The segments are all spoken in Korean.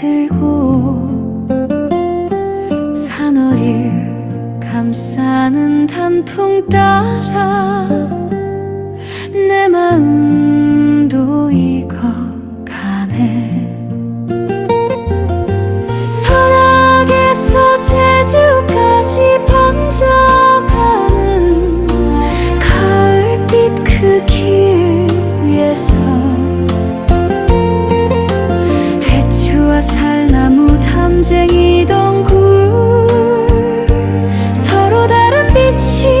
들고 산허리를 감싸는 단풍 따라 내 마음 心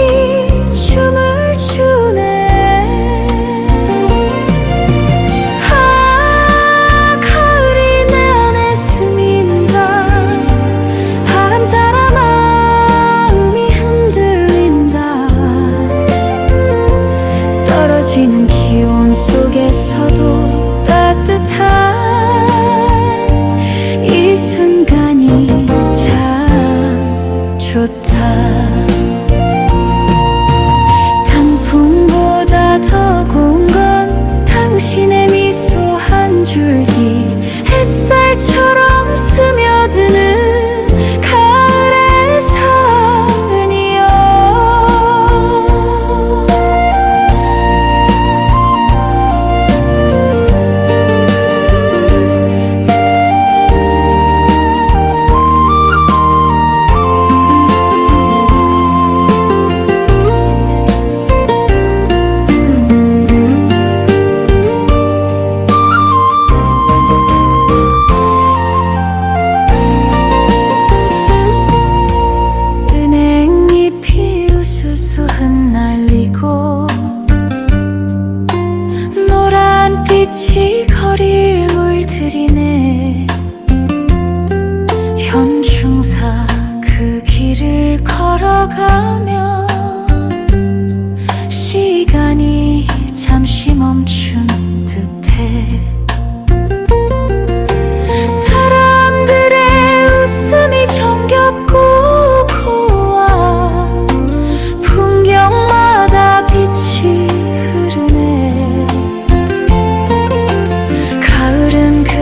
빛이 거리를 물들이네. 현충사 그 길을 걸어가며 시간이 잠시 멈춘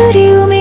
കുരിയുമേ?